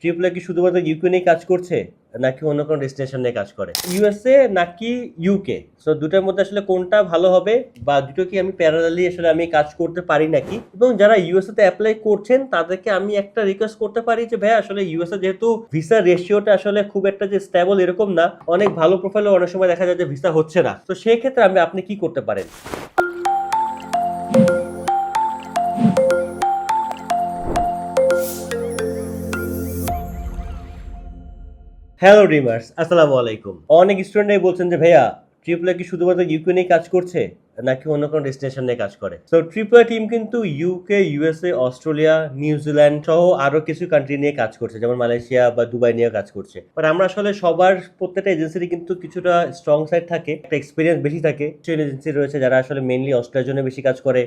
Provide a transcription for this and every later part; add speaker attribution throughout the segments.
Speaker 1: ট্রিপলা কি শুধুমাত্র ইউকে নিয়ে কাজ করছে, নাকি অন্য কোনো ডেস্টিনেশন নিয়ে কাজ করে? ইউএসএ নাকি ইউকে সো দুটোর মধ্যে আসলে কোনটা ভালো হবে, বা দুটো কি আমি প্যারালালি আসলে আমি কাজ করতে পারি নাকি? এবং যারা ইউএসএ তে অ্যাপ্লাই করছেন, তাদেরকে আমি একটা রিকোয়েস্ট করতে পারি যে ভাই আসলে ইউএসএ যেহেতু ভিসা রেশিওটা আসলে খুব একটা যে স্টেবল এরকম না, অনেক ভালো প্রোফাইলে অনেক সময় দেখা যায় যে ভিসা হচ্ছে না। তো সেই ক্ষেত্রে আমি, আপনি কি করতে পারেন? হ্যালো ড্রিমার্স আসসালামু আলাইকুম। অনেক স্টুডেন্টরাই বলছেন যে, ভাইয়া ট্রিপলা কি শুধুমাত্র ইউকে নিয়ে কাজ করছে, নাকি অন্য কোনো ডেস্টিনেশন নিয়ে কাজ করে? তো ট্রিপলা টিম কিন্তু UK USA Australia New Zealand সহ আরও কিছু কান্ট্রি নিয়ে কাজ করছে, যেমন মালয়েশিয়া বা দুবাই নিয়ে কাজ করছে। বাট আমরা আসলে সবার প্রত্যেকটা এজেন্সিরই কিন্তু কিছুটা স্ট্রং সাইড থাকে, একটা এক্সপিরিয়েন্স বেশি থাকে। কিছু এজেন্সি রয়েছে যারা আসলে মেনলি অস্ট্রেলিয়ার জন্য বেশি কাজ করে।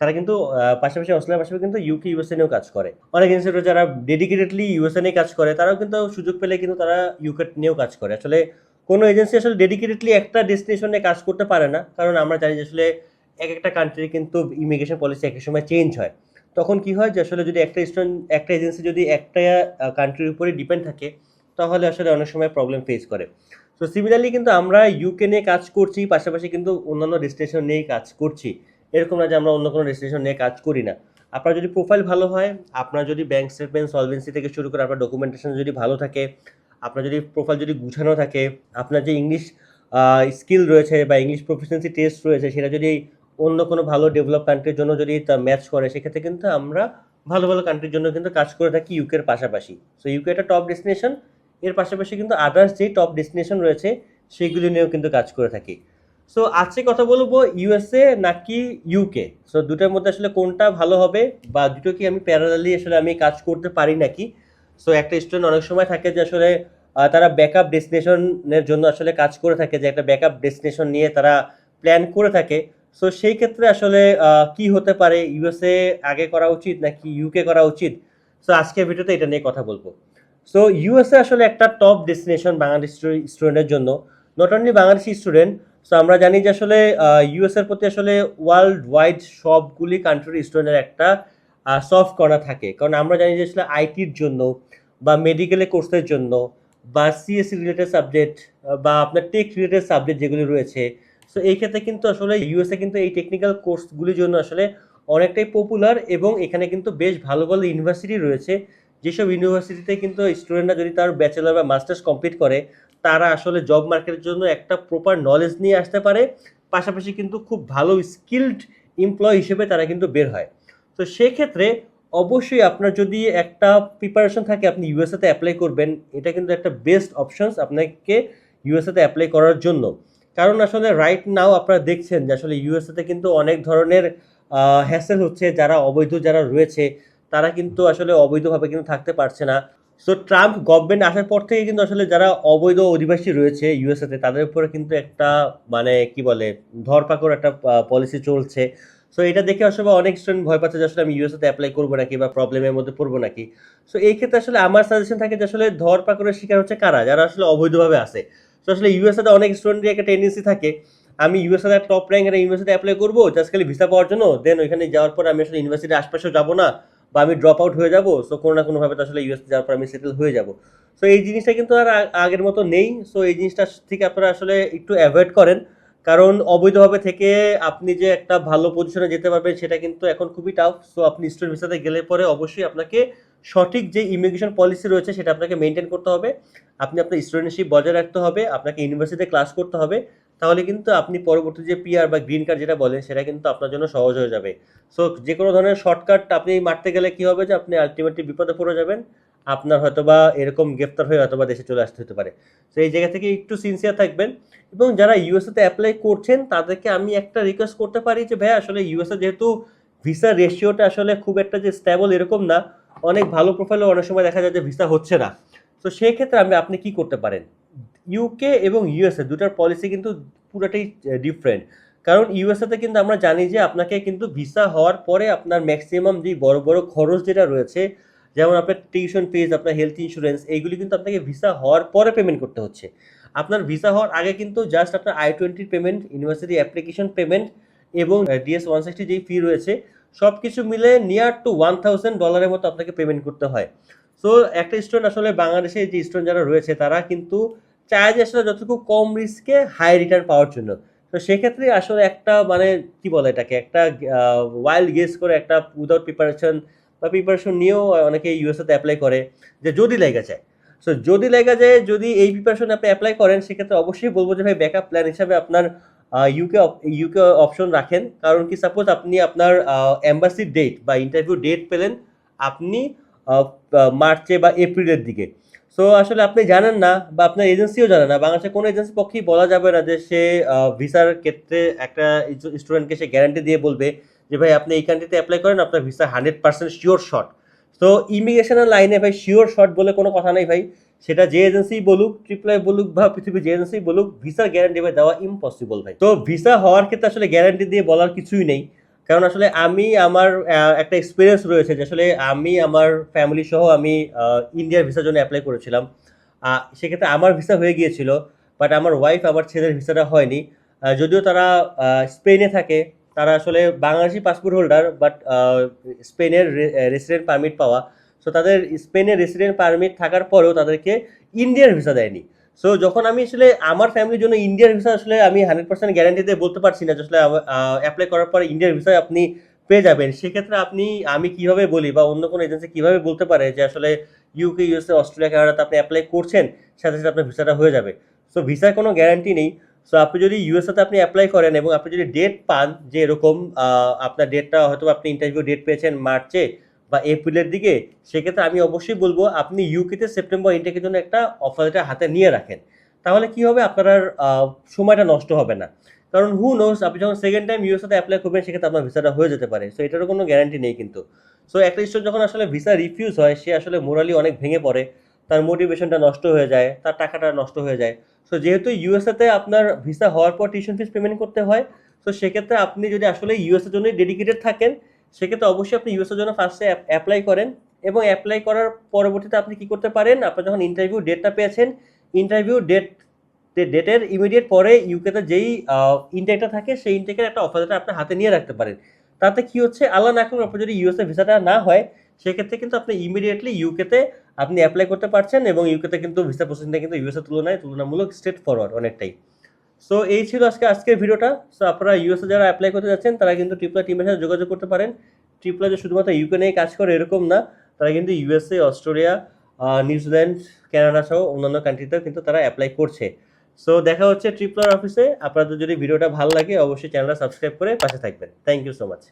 Speaker 1: তারা কিন্তু পাশাপাশি অস্ট্রেলিয়ার পাশাপাশি কিন্তু ইউকে ইউএসএ নিয়েও কাজ করে। অনেক রয়েছে যারা ডেডিকেটেডলি ইউএসএ নিয়ে কাজ করে, তারাও কিন্তু সুযোগ পেলে কিন্তু তারা ইউকে নিয়েও কাজ করে। আসলে কোনো এজেন্সি আসলে ডেডিকেটেডলি একটা ডেস্টিনেশনে কাজ করতে পারে না, কারণ আমরা জানি যে আসলে এক একটা কান্ট্রির কিন্তু ইমিগ্রেশন পলিসি এক সময় চেঞ্জ হয়। তখন কি হয় যে আসলে যদি একটা স্টুডেন্ট একটা এজেন্সি যদি একটা কান্ট্রির উপরে ডিপেন্ড থাকে, তাহলে আসলে অনেক সময় প্রবলেম ফেস করে। তো সিমিলারলি কিন্তু আমরা ইউকে নিয়ে কাজ করছি, পাশাপাশি কিন্তু অন্যান্য ডেস্টিনেশন নিয়েই কাজ করছি। এরকম না যে আমরা অন্য কোনো ডেস্টিনেশন নিয়ে কাজ করি না। আপনার যদি প্রোফাইল ভালো হয়, আপনার যদি ব্যাংক স্টেটমেন্ট সলভেন্সি থেকে শুরু করে আপনার ডকুমেন্টেশন যদি ভালো থাকে, আপনার যদি প্রোফাইল যদি গুছানো থাকে, আপনার যে ইংলিশ স্কিল রয়েছে বা ইংলিশ প্রফিসিয়েন্সি টেস্ট রয়েছে, সেটা যদি অন্য কোনো ভালো ডেভেলপ কান্ট্রির জন্য যদি তা ম্যাচ করে, সেক্ষেত্রে কিন্তু আমরা ভালো ভালো কান্ট্রির জন্য কিন্তু কাজ করে থাকি ইউকের পাশাপাশি। সো ইউকে একটা টপ ডেস্টিনেশন এর পাশাপাশি কিন্তু আদার্স যেই টপ ডেস্টিনেশন রয়েছে, সেগুলি নিয়েও কিন্তু কাজ করে থাকি। সো আজকে কথা বলব ইউএসএ নাকি ইউকে সো দুটোর মধ্যে আসলে কোনটা ভালো হবে বা দুটো কি আমি প্যারালালি আসলে আমি কাজ করতে পারি নাকি? সো একটা স্টুডেন্ট অনেক সময় থাকে যে আসলে তারা ব্যাকআপ ডেস্টিনেশনের জন্য আসলে কাজ করে থাকে, যে একটা ব্যাকআপ ডেস্টিনেশন নিয়ে তারা প্ল্যান করে থাকে। সো সেই ক্ষেত্রে আসলে কি হতে পারে? ইউএসএ আগে করা উচিত নাকি ইউকে করা উচিত? সো আজকের ভিডিওতে এটা নিয়ে কথা বলব। সো ইউএসএ আসলে একটা টপ ডেস্টিনেশন বাংলাদেশ স্টুডেন্টের জন্য। Not only Bangladeshi student so আমরা জানি যে আসলে ইউএস এর প্রতি আসলে ওয়ার্ল্ড ওয়াইড সবগুলি কান্ট্রির স্টুডেন্টের একটা সফট কর্নার থাকে। কারণ আমরা জানি যে আসলে আইটির জন্য বা মেডিকেলের কোর্সের জন্য বা সিএসসি রিলেটেড সাবজেক্ট বা আপনার টেক রিলেটেড সাবজেক্ট যেগুলি রয়েছে সো এই ক্ষেত্রে কিন্তু আসলে ইউএসএ কিন্তু এই টেকনিক্যাল কোর্সগুলির জন্য আসলে অনেকটাই পপুলার এবং এখানে কিন্তু বেশ ভালো ভালো ইউনিভার্সিটি রয়েছে। যেসব ইউনিভার্সিটিতে কিন্তু স্টুডেন্টরা যদি তার ব্যাচেলর বা মাস্টার্স কমপ্লিট করে তারা আসলে জব মার্কেটের জন্য একটা প্রপার নলেজ নিয়ে আসতে পারে। পাশাপাশি কিন্তু খুব ভালো স্কিল্ড এমপ্লয় হিসেবে তারা কিন্তু বের হয়। তো সেক্ষেত্রে অবশ্যই আপনার যদি একটা প্রিপারেশন থাকে, আপনি ইউএসএতে অ্যাপ্লাই করবেন, এটা কিন্তু একটা বেস্ট অপশনস আপনাকে ইউএসএতে অ্যাপ্লাই করার জন্য। কারণ আসলে রাইট নাও আপনারা দেখছেন যে আসলে ইউএসএতে কিন্তু অনেক ধরনের হ্যাসেল হচ্ছে। যারা অবৈধ যারা রয়েছে, তারা কিন্তু আসলে অবৈধভাবে কিন্তু থাকতে পারছে না। সো ট্রাম্প গভর্নমেন্ট আসার পর থেকে কিন্তু আসলে যারা অবৈধ অধিবাসী রয়েছে ইউএসএতে তাদের উপরে কিন্তু একটা মানে কি বলে, ধরপাকড় একটা পলিসি চলছে। সো এটা দেখে আসলে অনেক স্টুডেন্ট ভয় পাচ্ছে যে আসলে আমি ইউএসএতে অ্যাপ্লাই করব নাকি বা প্রবলেমের মধ্যে পড়ব নাকি। সো এই ক্ষেত্রে আসলে আমার সাজেশন থাকে যে আসলে ধরপাকড়ের শিকার হচ্ছে কারা? যারা আসলে অবৈধভাবে আসে তো আসলে ইউএসএতে অনেক স্টুডেন্টের একটা টেন্ডেন্সি থাকে, আমি ইউএসএতে টপ র্যাঙ্কের ইউনিভার্সিটি অ্যাপ্লাই করব জাস্ট খালি ভিসা পাওয়ার জন্য দেন ওইখানে যাওয়ার পর আমি আসলে ইউনিভার্সিটির আশপাশেও যাব না। বা আমি ড্রপ আউট হয়ে যাব সো কোনো না কোনোভাবে তো আসলে ইউএস যাওয়ার পর আমি সেটেল হয়ে যাব। সো এই জিনিসটা কিন্তু আর আগের মতো নেই সো এই জিনিসটা থেকে আপনারা আসলে একটু অ্যাভয়েড করেন। কারণ অবৈধভাবে থেকে আপনি যে একটা ভালো পজিশনে যেতে পারবেন, সেটা কিন্তু এখন খুবই টাফ সো আপনি স্টুডেন্ট ভিসাতে গেলে পরে অবশ্যই আপনাকে সঠিক যে ইমিগ্রেশন পলিসি রয়েছে, সেটা আপনাকে মেনটেন করতে হবে। আপনি আপনার স্টুডেন্টশিপ বজায় রাখতে হবে, আপনাকে ইউনিভার্সিটিতে ক্লাস করতে হবে। তাহলে কিন্তু আপনি পরবর্তী যে পিআর বা গ্রিন কার্ড যেটা বলেন, সেটা কিন্তু আপনার জন্য সহজ হয়ে যাবে। সো যে কোনো ধরনের শর্টকাট আপনি মারতে গেলে কি হবে যে, আপনি আলটিমেটলি বিপদে পড়ে যাবেন। আপনার হয়তো বা এরকম গ্রেফতার হয়ে হয়তোবা দেশে চলে আসতে হতে পারে। তো এই জায়গা থেকে একটু সিনসিয়ার থাকবেন। এবং যারা ইউএসএতে অ্যাপ্লাই করছেন, তাদেরকে আমি একটা রিকোয়েস্ট করতে পারি যে ভাই আসলে ইউএসএ যেহেতু ভিসা রেশিওটা আসলে খুব একটা যে স্টেবল এরকম না, অনেক ভালো প্রোফাইলে অনেক সময় দেখা যায় যে ভিসা হচ্ছে না। তো সেই ক্ষেত্রে আমি, আপনি কি করতে পারেন? ইউকে এবং ইউএসএ দুটার পলিসি কিন্তু পুরোটাই ডিফারেন্ট কারণ ইউএসএতে কিন্তু আমরা জানি যে আপনাকে কিন্তু ভিসা হওয়ার পরে আপনার ম্যাক্সিমাম যে বড় বড় খরচ যেটা রয়েছে, যেমন আপনার টিউশন ফিজ আপনার হেলথ ইন্স্যুরেন্স এইগুলি কিন্তু আপনাকে ভিসা হওয়ার পরে পেমেন্ট করতে হচ্ছে। আপনার ভিসা হওয়ার আগে কিন্তু জাস্ট আপনার আই টোয়েন্টির পেমেন্ট ইউনিভার্সিটি অ্যাপ্লিকেশন পেমেন্ট এবং ডিএস ওয়ান সিক্সটি যেই ফি রয়েছে সব কিছু মিলে নিয়ার টু ওয়ান থাউজেন্ড ডলারের মতো আপনাকে পেমেন্ট করতে হয়। সো একটা স্টুডেন্ট আসলে বাংলাদেশে যে স্টুডেন্ট যারা রয়েছে, তারা কিন্তু চায় যে আসলে যতটুকু কম রিস্কে হাই রিটার্ন পাওয়ার জন্য। তো সেক্ষেত্রে আসলে একটা মানে কি বলে এটাকে? একটা ওয়াইল্ড গেস করে একটা উইদাউট প্রিপারেশন বা প্রিপারেশন নিয়েও অনেকে ইউএসএতে অ্যাপ্লাই করে যে যদি লেগে যায়। সো যদি লেগে যায়, যদি এই প্রিপারেশন আপনি অ্যাপ্লাই করেন, সেক্ষেত্রে অবশ্যই বলব যে ভাই ব্যাকআপ প্ল্যান হিসাবে আপনার ইউকে ইউকে অপশন রাখেন। কারণ কি সাপোজ আপনি আপনার এম্বাসি ডেট বা ইন্টারভিউ ডেট পেলেন, আপনি মার্চে বা এপ্রিলের দিকে। সো আসলে আপনি জানেন না বা আপনার এজেন্সিও জানে না, বাংলাদেশের কোনো এজেন্সির পক্ষেই বলা যাবে না যে সে ভিসার ক্ষেত্রে একটা স্টুডেন্টকে সে গ্যারান্টি দিয়ে বলবে যে ভাই আপনি এই কান্ট্রিতে অ্যাপ্লাই করেন, আপনার visa hundred percent sure shot তো ইমিগ্রেশনের লাইনে ভাই শিওর শট বলে কোনো কথা নেই ভাই। সেটা যে এজেন্সি বলুক ট্রিপলাই বলুক বা পৃথিবীর যে এজেন্সি বলুক ভিসার গ্যারান্টি ভাই দেওয়া ইম্পসিবল ভাই। তো ভিসা হওয়ার ক্ষেত্রে আসলে গ্যারান্টি দিয়ে বলার কিছুই নেই। কারণ আসলে আমি আমার একটা এক্সপিরিয়েন্স রয়েছে যে আসলে আমি আমার ফ্যামিলি সহ আমি ইন্ডিয়ার ভিসার জন্য অ্যাপ্লাই করেছিলাম। সেক্ষেত্রে আমার ভিসা হয়ে গিয়েছিল বাট আমার ওয়াইফ আমার ছেলের ভিসাটা হয়নি। যদিও তারা স্পেনে থাকে, তারা আসলে বাংলাদেশি পাসপোর্ট হোল্ডার বাট স্পেনের রেসিডেন্ট পারমিট পাওয়া। সো তাদের স্পেনের রেসিডেন্ট পারমিট থাকার পরেও তাদেরকে ইন্ডিয়ার ভিসা দেয়নি। সো যখন আমি আসলে আমার ফ্যামিলির জন্য ইন্ডিয়ার ভিসা আসলে আমি হান্ড্রেড পার্সেন্ট গ্যারান্টি দিয়ে বলতে পারছি না আসলে অ্যাপ্লাই করার পরে ইন্ডিয়ার ভিসা আপনি পেয়ে যাবেন। সেক্ষেত্রে আপনি, আমি কীভাবে বলি বা অন্য কোনো এজেন্সি কীভাবে বলতে পারে যে আসলে ইউকে ইউএসএ অস্ট্রেলিয়া কানাডাতে আপনি অ্যাপ্লাই করছেন, সাথে সাথে আপনার ভিসাটা হয়ে যাবে। সো ভিসার কোনো গ্যারান্টি নেই। সো আপনি যদি ইউএসএতে আপনি অ্যাপ্লাই করেন এবং আপনি যদি ডেট পান যে এরকম আপনার ডেটটা হয়তো আপনি ইন্টারভিউ ডেট পেয়েছেন মার্চে বা এপ্রিলের দিকে, সেক্ষেত্রে আমি অবশ্যই বলব আপনি ইউকেতে সেপ্টেম্বর ইনটেকের জন্য একটা অফার লেটার হাতে নিয়ে রাখেন। তাহলে কি হবে? আপনার সময়টা নষ্ট হবে না। কারণ হু নোস আপনি যখন সেকেন্ড টাইম ইউএসএতে অ্যাপ্লাই করবেন, সেক্ষেত্রে আপনার ভিসাটা হয়ে যেতে পারে। সো এটারও কোনো গ্যারান্টি নেই কিন্তু। সো একটা স্টুডেন্ট যখন আসলে ভিসা রিফিউজ হয়, সে আসলে মোরালি অনেক ভেঙে পড়ে। তার মোটিভেশনটা নষ্ট হয়ে যায়, তার টাকাটা নষ্ট হয়ে যায়। সো যেহেতু ইউএসএতে আপনার ভিসা হওয়ার পর টিউশন ফিস পেমেন্ট করতে হয় তো সেক্ষেত্রে আপনি যদি আসলে ইউএসএর জন্য ডেডিকেটেড থাকেন সেক্ষেত্রে অবশ্যই আপনি ইউএসএর জন্য ফার্স্টে অ্যাপ্লাই করেন এবং অ্যাপ্লাই করার পরবর্তীতে আপনি কি করতে পারেন? আপনার যখন ইন্টারভিউ ডেটটা পেয়েছেন ইন্টারভিউ ডেট ডেটের ইমিডিয়েট পরে ইউকেতে যেই ইনটেকটা থাকে, সেই ইনটেকের একটা অফার আপনার হাতে নিয়ে রাখতে পারেন। তাতে কি হচ্ছে? আল্লাহ না করুন আপনার যদি ইউএসএ ভিসাটা না হয়, সেক্ষেত্রে কিন্তু আপনি ইমিডিয়েটলি ইউকেতে আপনি অ্যাপ্লাই করতে পারছেন এবং ইউকেতে কিন্তু ভিসা প্রসেসিংটা কিন্তু ইউএসএ তুলনায় তুলনামূলক স্ট্রেট ফরওয়ার্ড অনেকটাই। সো এই ছিল আজকে, আজকের ভিডিওটা। সো আপনারা ইউএসএ যারা অ্যাপ্লাই করতে যাচ্ছেন, তারা কিন্তু ট্রিপলা টিমের সাথে যোগাযোগ করতে পারেন। ট্রিপলা যে শুধুমাত্র ইউকে নিয়ে কাজ করে, এরকম না। তারা কিন্তু ইউএসএ অস্ট্রেলিয়া নিউজিল্যান্ড কানাডা সহ অন্যান্য কান্ট্রিতেও কিন্তু তারা অ্যাপ্লাই করছে। সো দেখা হচ্ছে ট্রিপলার অফিসে আপনাদের যদি ভিডিওটা ভালো লাগে, অবশ্যই চ্যানেলটা সাবস্ক্রাইব করে পাশে থাকবেন। Thank you so much